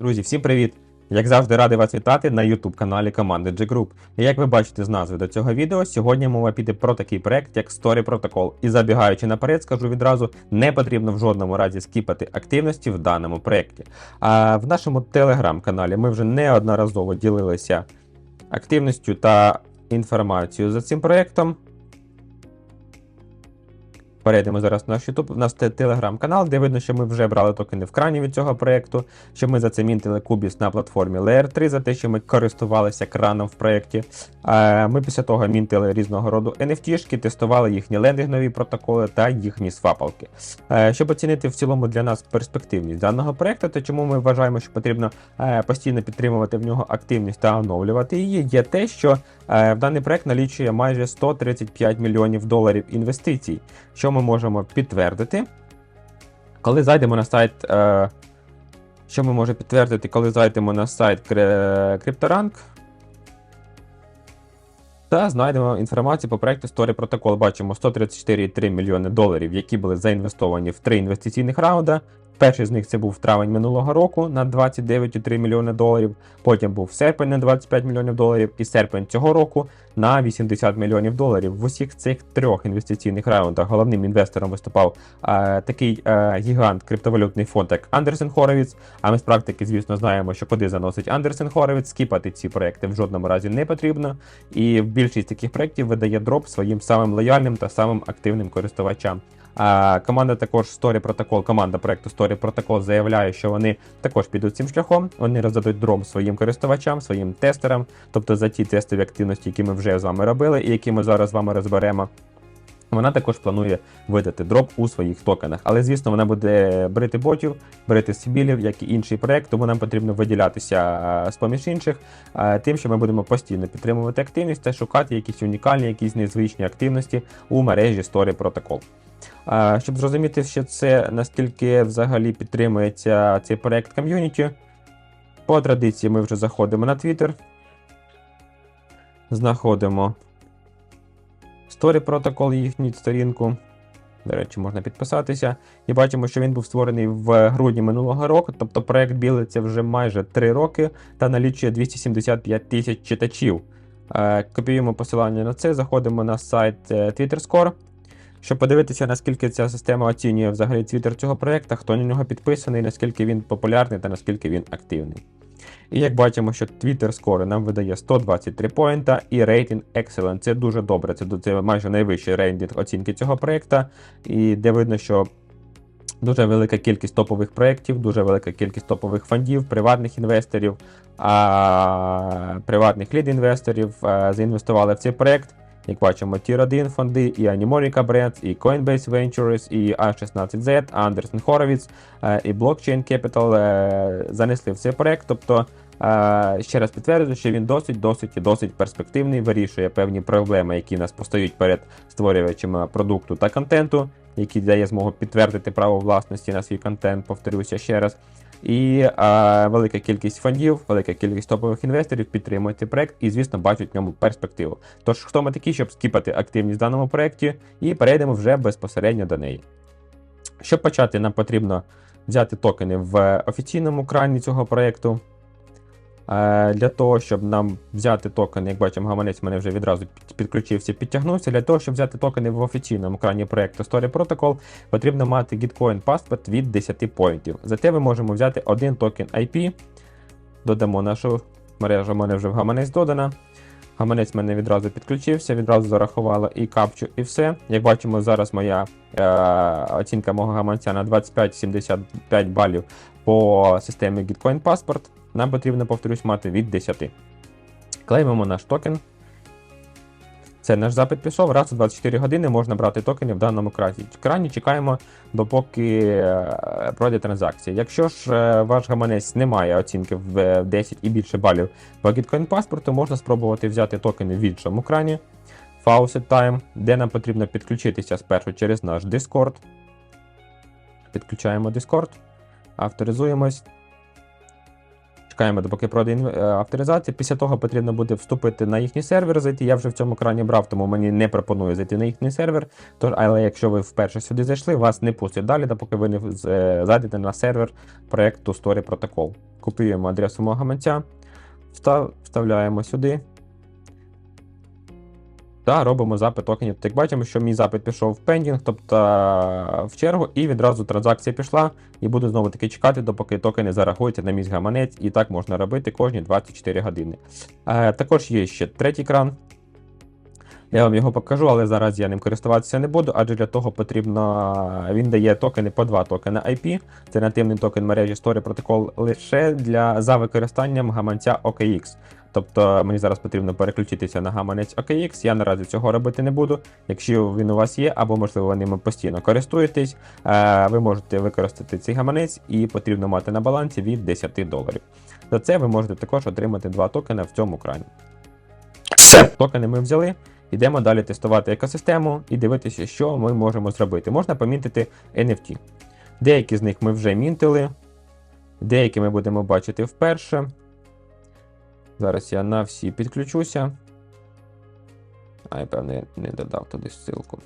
Друзі, всім привіт! Як завжди, радий вас вітати на YouTube каналі команди G Group. І як ви бачите з назви до цього відео, сьогодні мова піде про такий проект, як Story Protocol. І забігаючи наперед, скажу відразу, не потрібно в жодному разі скіпати активності в даному проєкті. А в нашому телеграм-каналі ми вже неодноразово ділилися активністю та інформацією за цим проєктом. Перейдемо зараз на наш YouTube. У нас те- телеграм-канал, де видно, що ми вже брали токени в крані від цього проєкту, що ми зацемінтили Кубіс на платформі Layer 3 за те, що ми користувалися краном в проєкті. Е, Ми після того мінтили різного роду NFT-шки, тестували їхні лендингові протоколи та їхні свапалки. Е, Щоб оцінити в цілому для нас перспективність даного проєкту, то чому ми вважаємо, що потрібно е, постійно підтримувати в нього активність та оновлювати її, є те, що даний проєкт налічує майже 135 мільйонів доларів інвестицій, що ми можемо підтвердити. Коли зайдемо на сайт, е, що ми можемо підтвердити, коли зайдемо на сайт CryptoRank та знайдемо інформацію по проекту Story Protocol. Бачимо 134,3 мільйони доларів, які були заінвестовані в три інвестиційних раунда. Перший з них це був травень минулого року на 29,3 мільйони доларів. Потім був серпень на 25 мільйонів доларів, і серпень цього року на 80 мільйонів доларів. В усіх цих трьох інвестиційних раундах головним інвестором виступав е, такий е, гігант криптовалютний фонд, як Андерсен Хоровіц. А ми з практики, звісно, знаємо, що куди заносить Андерсен Хоровіц. Скіпати ці проекти в жодному разі не потрібно. І більшість таких проєктів видає дроп своїм самим лояльним та самим активним користувачам. Команда також Story Protocol, команда проекту Story Protocol заявляє, що вони також підуть цим шляхом. Вони роздадуть дроп своїм користувачам, своїм тестерам, тобто за ті тестові активності, які ми вже з вами робили, і які ми зараз з вами розберемо. Вона також планує видати дроп у своїх токенах. Але, звісно, вона буде брити ботів, брити сибілів, як і інший проект, тому нам потрібно виділятися з поміж інших, тим, що ми будемо постійно підтримувати активність та шукати якісь унікальні, якісь незвичні активності у мережі Story Protocol. Щоб зрозуміти, що це наскільки взагалі підтримується цей проект ком'юніті, по традиції ми вже заходимо на Twitter, знаходимо Story Protocol, їхню сторінку. До речі, можна підписатися. І бачимо, що він був створений в грудні минулого року, тобто проект білиться вже майже 3 роки та налічує 275 тисяч читачів. Е, Копіюємо посилання на це, заходимо на сайт е, TwitterScore, щоб подивитися, наскільки ця система оцінює взагалі твіттер цього проекту, хто на нього підписаний, наскільки він популярний та наскільки він активний. І як бачимо, що Twitter Score нам видає 123 поінта і рейтинг Excellent. Це дуже добре. Це, це майже найвищий рейтинг оцінки цього проекту. І де видно, що дуже велика кількість топових проєктів, дуже велика кількість топових фондів, приватних інвесторів, а, приватних лід-інвесторів заінвестували в цей проект. Як бачимо, Tier 1 фонди, і Animonica Brands, і Coinbase Ventures, і A16Z, Anderson Horowitz, е, і Blockchain Capital е, занесли в цей проект. Тобто, е, ще раз підтверджую, що він досить, досить досить перспективний, вирішує певні проблеми, які нас постають перед створювачами продукту та контенту, які дає змогу підтвердити право власності на свій контент, повторюся ще раз. І е, велика кількість фондів, велика кількість топових інвесторів підтримують цей проект і, звісно, бачать в ньому перспективу. Тож, хто ми такі, щоб скіпати активність в даному проєкті, і перейдемо вже безпосередньо до неї. Щоб почати, нам потрібно взяти токени в офіційному крані цього проєкту. Е, Для того, щоб нам взяти токени, як бачимо, гаманець мене вже відразу під- підключився, підтягнувся. Для того, щоб взяти токени в офіційному крані проєкту Story Protocol, потрібно мати Gitcoin паспорт від 10 поінтів. Зате ми можемо взяти один токен IP, додамо нашу мережу, у мене вже в гаманець додана. Гаманець мене відразу підключився, відразу зарахувало і капчу, і все. Як бачимо, зараз моя е, оцінка мого гаманця на 25-75 балів по системі Gitcoin Passport. Нам потрібно, повторюсь, мати від 10. Клеймимо наш токен. Це наш запит пішов. Раз у 24 години можна брати токени в даному крані. Чекаємо, допоки е, пройде транзакція. Якщо ж е, ваш гаманець не має оцінки в е, 10 і більше балів по Gitcoin паспорту, можна спробувати взяти токени в іншому крані. Faucet Time, де нам потрібно підключитися спершу через наш Discord. Підключаємо Discord, авторизуємось. Чекаємо, допоки пройде е, авторизація. Після того потрібно буде вступити на їхній сервер, зайти. Я вже в цьому крані брав, тому мені не пропонує зайти на їхній сервер. Тож, але якщо ви вперше сюди зайшли, вас не пустять далі, допоки ви не е, зайдете на сервер проекту Story Protocol. Копіюємо адресу мого гаманця, вставляємо сюди. Та робимо запит токенів. Так бачимо, що мій запит пішов в пендінг, тобто в чергу, і відразу транзакція пішла, і буду знову таки чекати, допоки токени зарахуються на мій гаманець, і так можна робити кожні 24 години. Е, також є ще третій кран. Я вам його покажу, але зараз я ним користуватися не буду, адже для того потрібно. Він дає токени по два токени IP. Це нативний токен мережі Story Protocol лише для за використанням гаманця OKX. Тобто мені зараз потрібно переключитися на гаманець OKX. Я наразі цього робити не буду. Якщо він у вас є, або можливо ви ними постійно користуєтесь, е, ви можете використати цей гаманець і потрібно мати на балансі від 10 доларів. За це ви можете також отримати два токени в цьому крані. Все, токени ми взяли. Йдемо далі тестувати екосистему і дивитися, що ми можемо зробити. Можна помітити NFT. Деякі з них ми вже мінтили, деякі ми будемо бачити вперше. Зараз я на всі підключуся. А, я певно, я не додав туди ссылку.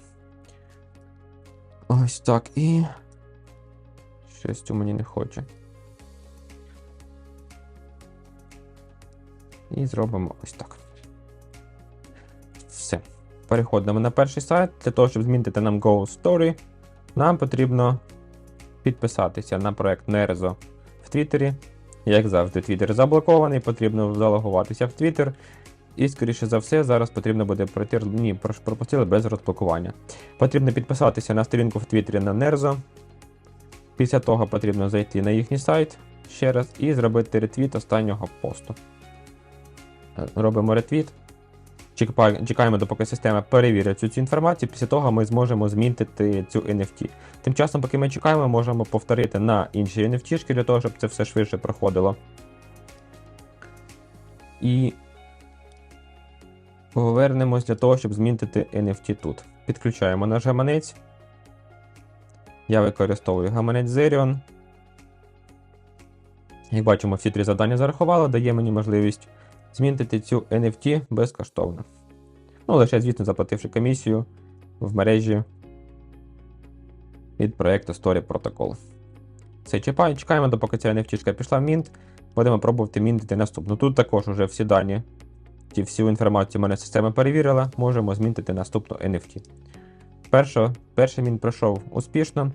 Ось так і. Щось цю мені не хоче. І зробимо ось так. Все. Переходимо на перший сайт. Для того, щоб змінити нам Go Story, нам потрібно підписатися на проект Nerzo в Твіттері. Як завжди, Твіттер заблокований, потрібно залогуватися в Твіттер. І, скоріше за все, зараз потрібно буде пройти. Ні, пропустили без розблокування. Потрібно підписатися на сторінку в Твіттері на Nerzo. Після того потрібно зайти на їхній сайт ще раз і зробити ретвіт останнього посту. Е, Робимо ретвіт. Чекаємо, допоки система перевірить цю, цю інформацію. Після того ми зможемо змінити цю NFT. Тим часом, поки ми чекаємо, можемо повторити на інші NFT для того, щоб це все швидше проходило. І повернемось для того, щоб змінити NFT тут. Підключаємо наш гаманець. Я використовую гаманець Zerion. Як бачимо, всі три завдання зарахувало, дає мені можливість змінити цю NFT безкоштовно. Ну, лише, звісно, заплативши комісію в мережі від проєкту Story Protocol. Все, чекаємо, допоки ця NFT пішла в Мінт. Будемо пробувати мінтити наступну. Тут також вже всі дані, ті всю інформацію мене система перевірила, можемо змінити наступну NFT. Першо, перший мінт пройшов успішно.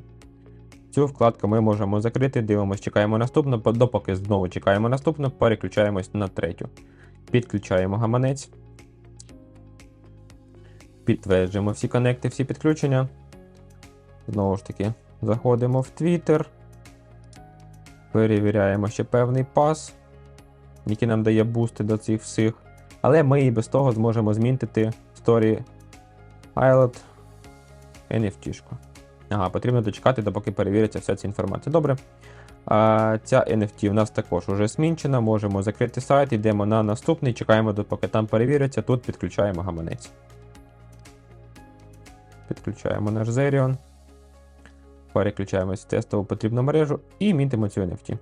Цю вкладку ми можемо закрити, дивимося, чекаємо наступну, допоки знову чекаємо наступну, переключаємось на третю. Підключаємо гаманець. Підтверджуємо всі конекти, всі підключення. Знову ж таки, заходимо в Twitter. Перевіряємо ще певний пас, який нам дає бусти до цих всіх. Але ми і без того зможемо змінити Story Islet NFT. Ага, потрібно дочекати, допоки перевіриться вся ця інформація. Добре. А, ця NFT в нас також вже змінчена. Можемо закрити сайт, йдемо на наступний, чекаємо, допоки там перевіриться. Тут підключаємо гаманець. Підключаємо наш Zerion. Переключаємось в тестову потрібну мережу і мінтимо цю NFT.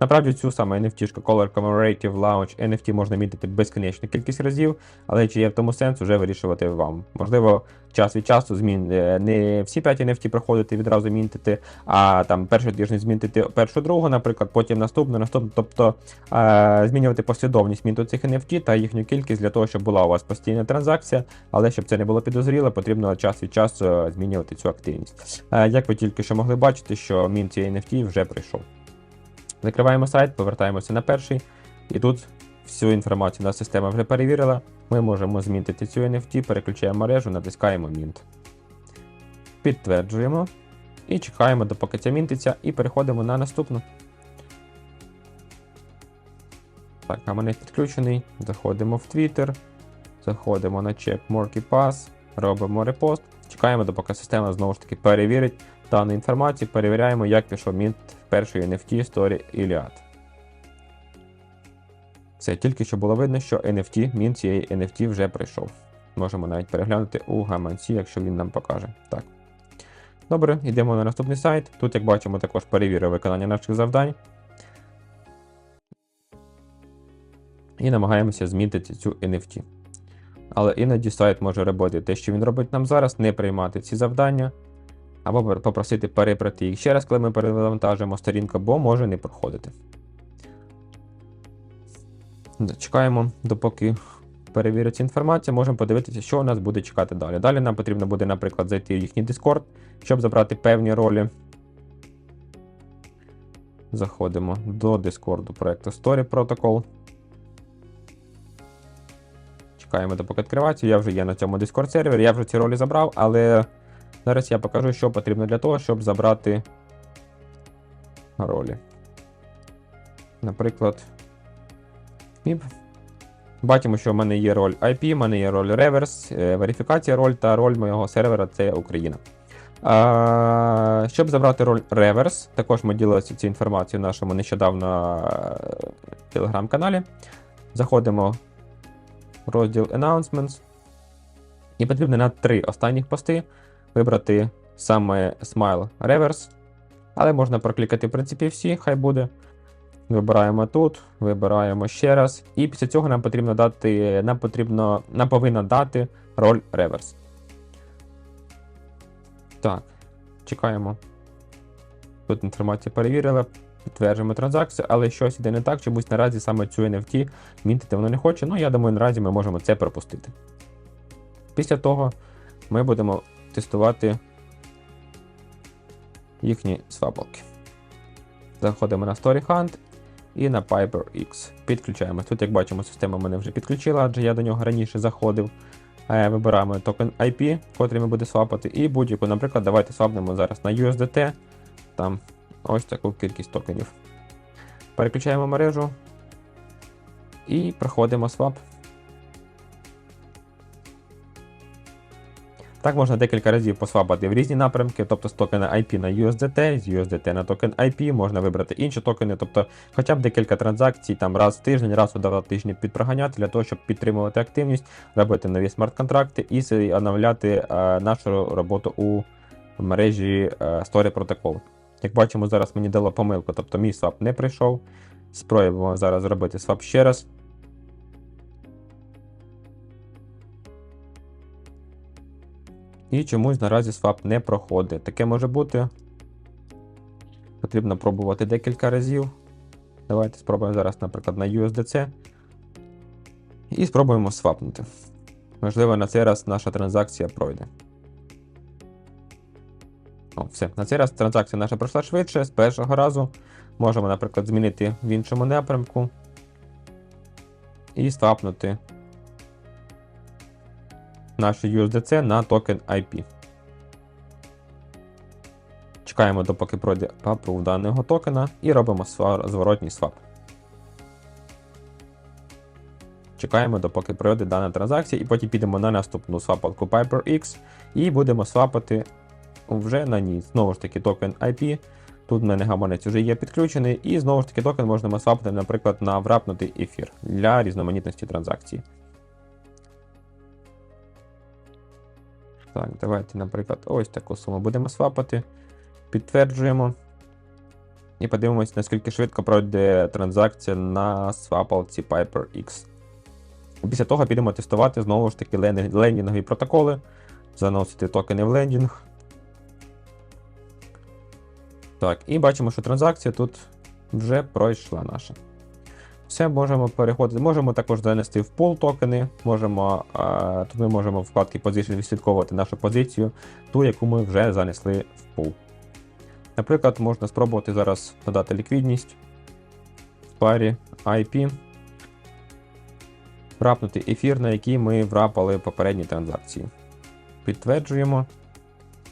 Направді цю саме NFT Color Commemorative Launch NFT можна мінтити безконечну кількість разів, але чи є в тому сенс вже вирішувати вам. Можливо, час від часу змін е, не всі 5 NFT проходити відразу мінтити, а там перший тиждень змінити першу другу, наприклад, потім наступну, наступну. Тобто е, змінювати послідовність мінту цих NFT та їхню кількість для того, щоб була у вас постійна транзакція, але щоб це не було підозріло, потрібно час від часу е, змінювати цю активність. Як ви тільки що могли бачити, що мін цієї NFT вже прийшов. Закриваємо сайт, повертаємося на перший, і тут всю інформацію наша система вже перевірила. Ми можемо змінити цю NFT, переключаємо мережу, натискаємо Mint. Підтверджуємо і чекаємо, допоки ця мінтиться, і переходимо на наступну. Так, гаманець підключений. Заходимо в Twitter, заходимо на check Morky Pass, робимо репост. Чекаємо, допоки система знову ж таки перевірить дану інформацію, перевіряємо, як пішов мінт першої NFT Story Iliad. Все, тільки що було видно, що NFT, мінт цієї NFT вже пройшов. Можемо навіть переглянути у гаманці, якщо він нам покаже. Так. Добре, йдемо на наступний сайт. Тут, як бачимо, також перевірив виконання наших завдань. і намагаємося змінити цю NFT. Але іноді сайт може робити те, що він робить нам зараз, не приймати ці завдання, або попросити перебрати їх ще раз, коли ми перевантажимо сторінку, бо може не проходити. Чекаємо, допоки перевіриться інформація, можемо подивитися, що у нас буде чекати далі. Далі нам потрібно буде, наприклад, зайти в їхній Discord, щоб забрати певні ролі. Заходимо до Discord проекту Story Protocol. Чекаємо, допоки відкривається. Я вже є на цьому Discord сервері, я вже ці ролі забрав, але зараз я покажу, що потрібно для того, щоб забрати ролі. Наприклад, MIB. Бачимо, що в мене є роль IP, в мене є роль реверс, верифікація роль та роль моєго сервера це Україна. А, Щоб забрати роль реверс, також ми ділилися цією інформацією в нашому нещодавно е, телеграм-каналі. Заходимо в розділ Announcements. І потрібно на три останніх пости вибрати саме Smile Reverse. Але можна проклікати, в принципі, всі, хай буде. Вибираємо тут, вибираємо ще раз. І після цього нам потрібно дати, нам потрібно, нам повинна дати роль реверс. Так, чекаємо. Тут інформація перевірила, підтверджуємо транзакцію, але щось іде не так, чомусь наразі саме цю NFT мінтити воно не хоче. Ну, я думаю, наразі ми можемо це пропустити. Після того ми будемо тестувати їхні свапалки. Заходимо на StoryHunt і на PiperX. Підключаємо. Тут, як бачимо, система мене вже підключила, адже я до нього раніше заходив. Вибираємо токен IP, котрий ми буде свапати, і будь-яку, наприклад, давайте свапнемо зараз на USDT. Там ось таку кількість токенів. Переключаємо мережу і проходимо свап. Так можна декілька разів посвапати в різні напрямки, тобто з токена IP на USDT, з USDT на токен IP, можна вибрати інші токени, тобто хоча б декілька транзакцій там раз в тиждень, раз у два тижні підпроганяти для того, щоб підтримувати активність, робити нові смарт-контракти і оновляти е, нашу роботу у мережі е, Story Protocol. Як бачимо, зараз мені дало помилку, тобто мій свап не прийшов. Спробуємо зараз зробити свап ще раз. І чомусь наразі свап не проходить. Таке може бути. Потрібно пробувати декілька разів. Давайте спробуємо зараз, наприклад, на USDC. І спробуємо свапнути. Можливо, на цей раз наша транзакція пройде. О, все. На цей раз транзакція наша пройшла швидше, з першого разу. Можемо, наприклад, змінити в іншому напрямку. І свапнути наше USDC на токен IP. Чекаємо, допоки пройде апрув даного токена, і робимо зворотній свап. Чекаємо, допоки пройде дана транзакція, і потім підемо на наступну свапалку PiperX і будемо свапати вже на ній. Знову ж таки, токен IP. Тут в мене гаманець вже є підключений, і знову ж таки токен можна свапати, наприклад, на врапнутий ефір для різноманітності транзакцій. Так, давайте, наприклад, ось таку суму будемо свапати. Підтверджуємо. І подивимось, наскільки швидко пройде транзакція на свапалці PiperX. Після того підемо тестувати знову ж таки лендінгові протоколи. Заносити токени в лендінг. Так, і бачимо, що транзакція тут вже пройшла наша. Все, можемо переходити. Можемо також занести в пул токени. Можемо, а, Тут ми можемо в вкладці Position відслідковувати нашу позицію, ту, яку ми вже занесли в пул. Наприклад, можна спробувати зараз додати ліквідність в парі IP, врапнути ефір, на який ми врапали попередні транзакції. Підтверджуємо.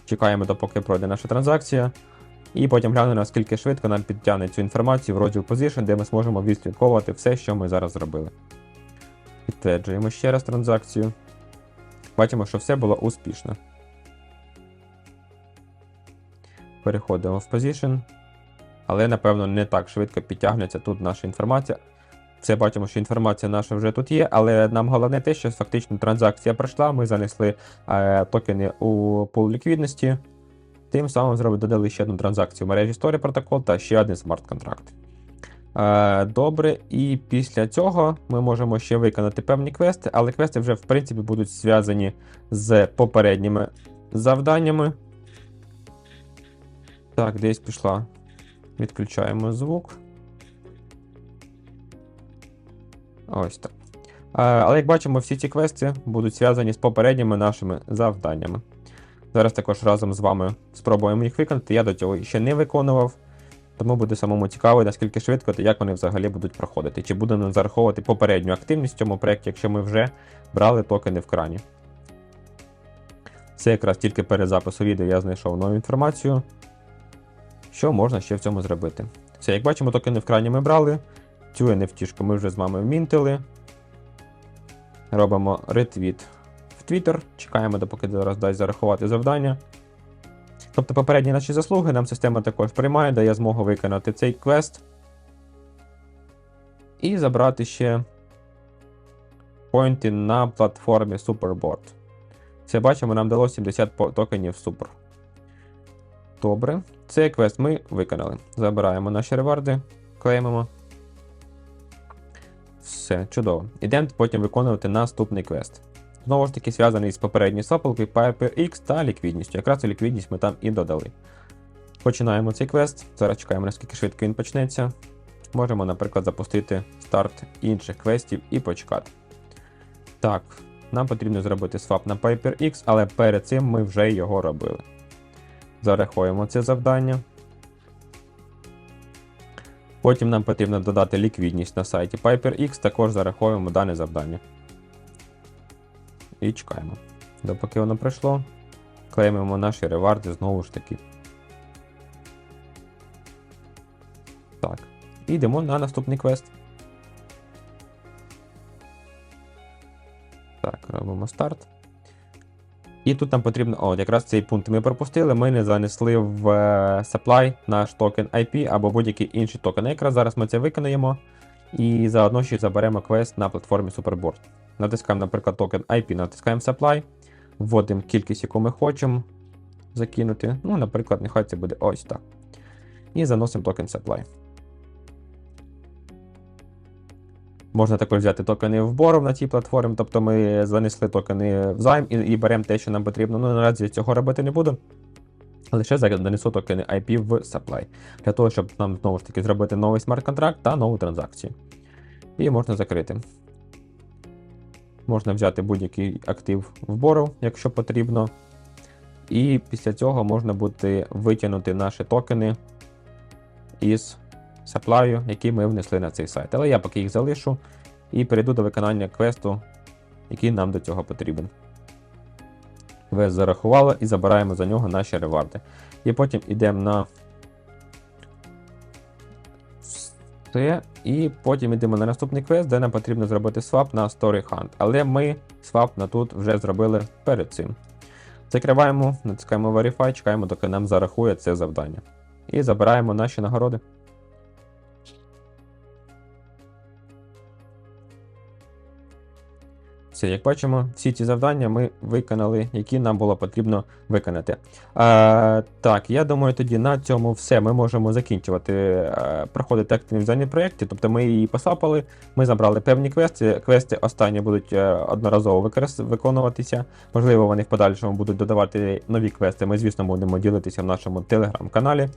Чекаємо, допоки пройде наша транзакція. І потім глянемо, наскільки швидко нам підтягне цю інформацію в розділ Position, де ми зможемо відслідковувати все, що ми зараз зробили. Підтверджуємо ще раз транзакцію. Бачимо, що все було успішно. Переходимо в Position. Але, напевно, не так швидко підтягнеться тут наша інформація. Це бачимо, що інформація наша вже тут є, але нам головне те, що фактично транзакція пройшла, ми занесли е, токени у пул ліквідності. Тим самим зробили, додали ще одну транзакцію в мережі Story Protocol та ще один смарт-контракт. Е, Добре, і після цього ми можемо ще виконати певні квести, але квести вже в принципі будуть зв'язані з попередніми завданнями. Так, десь пішла. Відключаємо звук. Ось так. Е, Але як бачимо, всі ці квести будуть зв'язані з попередніми нашими завданнями. Зараз також разом з вами спробуємо їх виконати. Я до цього ще не виконував. Тому буде самому цікаво, наскільки швидко та як вони взагалі будуть проходити. Чи буде нам зараховувати попередню активність в цьому проєкті, якщо ми вже брали токени в крані. Це якраз тільки перед записом відео я знайшов нову інформацію, що можна ще в цьому зробити. Все, як бачимо, токени в крані ми брали. Цю NFT ми вже з вами вмінтили. Робимо ретвіт в Twitter. Чекаємо, допоки зараз дасть зарахувати завдання. Тобто попередні наші заслуги нам система також приймає, дає змогу виконати цей квест. І забрати ще поінти на платформі Superboard. Це бачимо, нам дало 70 токенів супер. Добре. Цей квест ми виконали. Забираємо наші реварди, клеймимо. Все, чудово. Ідемо потім виконувати наступний квест. Знову ж таки, зв'язаний з попередньою сапалкою PyperX та ліквідністю. Якраз цю ліквідність ми там і додали. Починаємо цей квест. Зараз чекаємо, наскільки швидко він почнеться. Можемо, наприклад, запустити старт інших квестів і почекати. Так, нам потрібно зробити свап на PyperX, але перед цим ми вже його робили. Зарахуємо це завдання. Потім нам потрібно додати ліквідність на сайті PyperX, також зараховуємо дане завдання. І чекаємо. Допоки воно пройшло, клеймимо наші реварди знову ж таки. Так. І йдемо на наступний квест. Так, робимо старт. І тут нам потрібно. О, якраз цей пункт ми пропустили. Ми не занесли в е, supply наш токен IP або будь-який інший токен. Якраз зараз ми це виконаємо. І заодно ще заберемо квест на платформі Superboard. Натискаємо, наприклад, токен IP, натискаємо Supply, вводимо кількість, яку ми хочемо закинути. Ну, наприклад, нехай це буде ось так. І заносимо токен Supply. Можна також взяти токени в боров на цій платформі, тобто ми занесли токени в займ і, і беремо те, що нам потрібно. Ну, наразі цього робити не буду. Лише занесу токени IP в supply. Для того, щоб нам знову ж таки зробити новий смарт-контракт та нову транзакцію. І можна закрити. Можна взяти будь-який актив в боров, якщо потрібно. І після цього можна буде витягнути наші токени із саплаю, які ми внесли на цей сайт. Але я поки їх залишу і перейду до виконання квесту, який нам до цього потрібен. Квест зарахували і забираємо за нього наші реварди. І потім йдемо на все. І потім йдемо на наступний квест, де нам потрібно зробити свап на Story Hunt. Але ми свап на тут вже зробили перед цим. Закриваємо, натискаємо Verify, чекаємо, доки нам зарахує це завдання. І забираємо наші нагороди. Все, як бачимо, всі ці завдання ми виконали, які нам було потрібно виконати. А, так, я думаю, тоді на цьому все. Ми можемо закінчувати а, проходити активні проєкти. Тобто ми її посапали, ми забрали певні квести. Квести останні будуть е, одноразово використ... виконуватися. Можливо, вони в подальшому будуть додавати нові квести. Ми, звісно, будемо ділитися в нашому телеграм-каналі.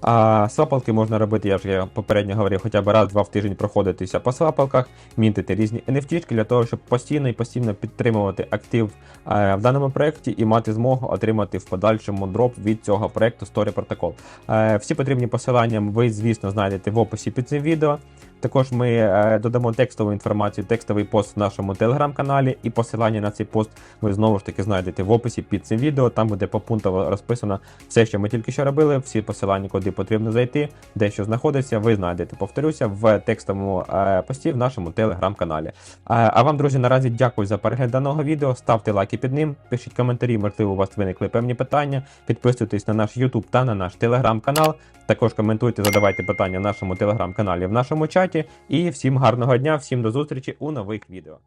А свапалки можна робити, я вже попередньо говорив, хоча б раз-два в тиждень проходитися по свапалках, мінтити різні NFT для того, щоб постійно і постійно підтримувати актив е, в даному проєкті і мати змогу отримати в подальшому дроп від цього проєкту Story Protocol. Е, всі потрібні посилання ви, звісно, знайдете в описі під цим відео. Також ми е, додамо текстову інформацію, текстовий пост в нашому телеграм-каналі, і посилання на цей пост ви знову ж таки знайдете в описі під цим відео. Там буде попунктово розписано все, що ми тільки що робили, всі посилання, куди потрібно зайти, де що знаходиться, ви знайдете. Повторюся, в текстовому е, пості в нашому телеграм-каналі. Е, а вам, друзі, наразі дякую за перегляд даного відео. Ставте лайки під ним, пишіть коментарі, можливо, у вас виникли певні питання. Підписуйтесь на наш YouTube та на наш телеграм-канал. Також коментуйте, задавайте питання в нашому телеграм-каналі в нашому чаті. І всім гарного дня, всім до зустрічі у нових відео.